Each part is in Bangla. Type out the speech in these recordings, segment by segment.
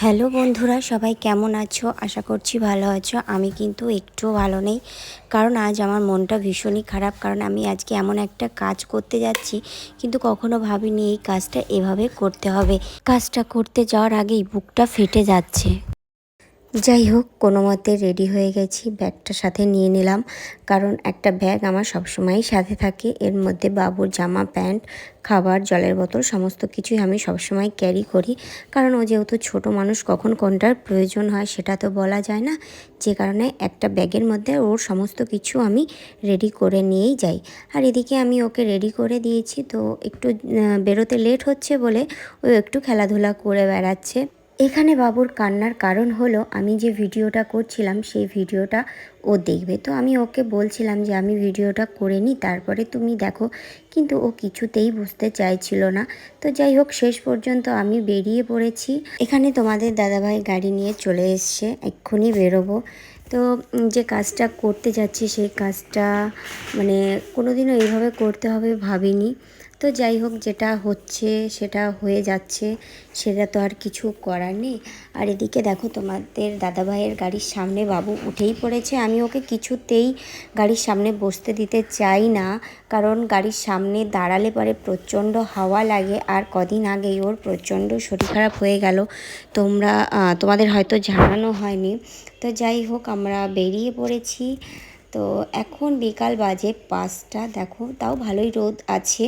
হ্যালো বন্ধুরা, সবাই কেমন আছো? আশা করছি ভালো আছো। আমি কিন্তু একটুও ভালো নেই, কারণ আজ আমার মনটা ভীষণই খারাপ। কারণ আমি আজকে এমন একটা কাজ করতে যাচ্ছি, কিন্তু কখনো ভাবিনি এই কাজটা এভাবে করতে হবে। কাজটা করতে যাওয়ার আগেই বুকটা ফেটে যাচ্ছে। যাই হোক কোনো মতে রেডি হয়ে গেছি, ব্যাগটা সাথে নিয়ে নিলাম। কারণ একটা ব্যাগ আমার সবসময়ই সাথে থাকে। এর মধ্যে বাবুর জামা, প্যান্ট, খাবার, জলের বোতল, সমস্ত কিছুই আমি সবসময় ক্যারি করি। কারণ ও যেহেতু ছোট মানুষ, কখন কোনটার প্রয়োজন হয় সেটা তো বলা যায় না। যে কারণে একটা ব্যাগের মধ্যে ওর সমস্ত কিছু আমি রেডি করে নিয়েই যাই। আর এদিকে আমি ওকে রেডি করে দিয়েছি, তো একটু বেরোতে লেট হচ্ছে বলে ও একটু খেলাধুলা করে বেড়াচ্ছে। এখানে বাবুর কান্নার কারণ হলো, আমি যে ভিডিওটা করছিলাম, সেই ভিডিওটা ও দেখবে। তো আমি ওকে বলছিলাম যে, আমি ভিডিওটা করে নিই, তারপরে তুমি দেখো। কিন্তু ও কিছুতেই বুঝতে চাইছিল না। তো যাই হোক, শেষ পর্যন্ত আমি বেরিয়ে পড়েছি। এখানে তোমাদের দাদাভাই গাড়ি নিয়ে চলে এসছে, এক্ষুনি বেরোবো। তো যে কাজটা করতে যাচ্ছি, সেই কাজটা মানে কোনোদিনও এইভাবে করতে হবে ভাবিনি। তো যাই হোক, যেটা হচ্ছে সেটা হয়ে যাচ্ছে, সেটা তো আর কিছু করার নেই। আর এদিকে দেখো, তোমাদের দাদাভাইয়ের গাড়ির সামনে বাবু উঠেই পড়েছে। আমি ওকে কিছুতেই গাড়ির সামনে বসতে দিতে চাই না, কারণ গাড়ির সামনে দাঁড়ালে পরে প্রচণ্ড হাওয়া লাগে, আর কদিন আগেই ওর প্রচণ্ড শরীর খারাপ হয়ে গেল। তোমরা তোমাদের হয়তো জানানো হয়নি। তো যাই হোক, আমরা বেরিয়ে পড়েছি। তো এখন বিকাল বাজে পাঁচটা, দেখো, তাও ভালোই রোদ আছে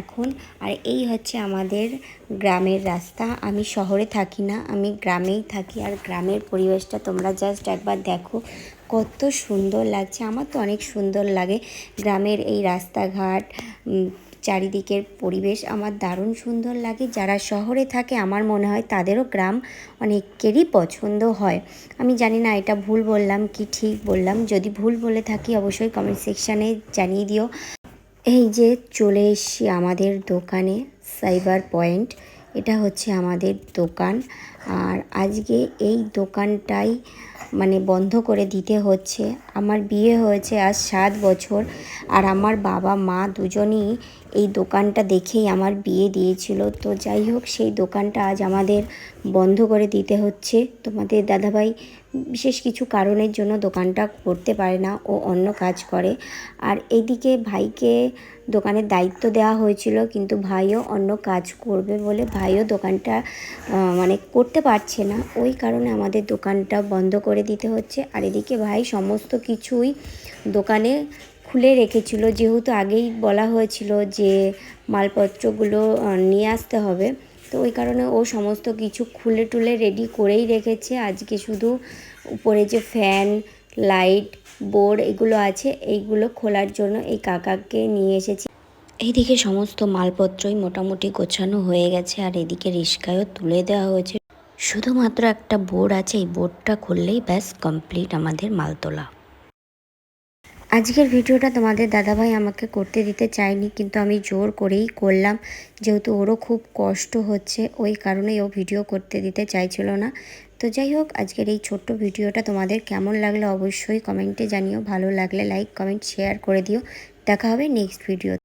এখন। আর এই হচ্ছে আমাদের গ্রামের রাস্তা। আমি শহরে থাকি না, আমি গ্রামেই থাকি। আর গ্রামের পরিবেশটা তোমরা জাস্ট একবার দেখো, কত সুন্দর লাগছে। আমার তো অনেক সুন্দর লাগে গ্রামের এই রাস্তাঘাট চারিদিকের পরিবেশ আমার দারুণ সুন্দর লাগে। যারা শহরে থাকে, আমার মনে হয় তাদেরও গ্রাম অনেকেরই পছন্দ হয়। আমি জানি না, এটা ভুল বললাম কি ঠিক বললাম। যদি ভুল বলে থাকি, অবশ্যই কমেন্ট সেকশানে জানিয়ে দিও। এই যে চলে এসছি আমাদের দোকানে সাইবার পয়েন্ট এটা হচ্ছে আমাদের দোকান। আর আজকে এই দোকানটাই মানে বন্ধ করে দিতে হচ্ছে। আমার বিয়ে হয়েছে আজ সাত বছর, আর আমার বাবা, মা দুজনই এই দোকানটা দেখেই আমার বিয়ে দিয়েছিল। তো যাই হোক, সেই দোকানটা আজ আমাদের বন্ধ করে দিতে হচ্ছে। তোমাদের দাদাভাই বিশেষ কিছু কারণের জন্য দোকানটা করতে পারে না, ও অন্য কাজ করে। আর এইদিকে ভাইকে দোকানের দায়িত্ব দেওয়া হয়েছিল, কিন্তু ভাইও অন্য কাজ করবে বলে ভাইও দোকানটা মানে করতে পারছে না। ওই কারণে আমাদের দোকানটা বন্ধ করে দিতে হচ্ছে। আর এদিকে ভাই সমস্ত কিছুই দোকানে খুলে রেখেছিল। যেহেতু আগেই বলা হয়েছিল যে মালপত্রগুলো নিয়ে আসতে হবে, তো ওই কারণে ও সমস্ত কিছু খুলে টুলে রেডি করেই রেখেছে। আজকে শুধু উপরে যে ফ্যান লাইট বোর্ড এগুলো আছে, এইগুলো খোলার জন্য এই কাকাকে নিয়ে এসেছি। এইদিকে সমস্ত মালপত্রই মোটামুটি গোছানো হয়ে গেছে, আর এদিকে রিস্কায়ও তুলে দেওয়া হয়েছে। শুধুমাত্র একটা বোর্ড আছে, এই বোর্ডটা খুললেই ব্যাস কমপ্লিট আমাদের মাল তোলা আজকের ভিডিওটা তোমাদের দাদাভাই আমাকে করতে দিতে চায়নি, কিন্তু আমি জোর করেই করলাম। যেহেতু ওরও খুব কষ্ট হচ্ছে, ওই কারণেই ও ভিডিও করতে দিতে চাইছিল না। তো যাই হোক, আজকের এই ছোট্ট ভিডিওটা তোমাদের কেমন লাগল অবশ্যই কমেন্টে জানিও। ভালো লাগলে লাইক, কমেন্ট, শেয়ার করে দিও। দেখা হবে নেক্সট ভিডিও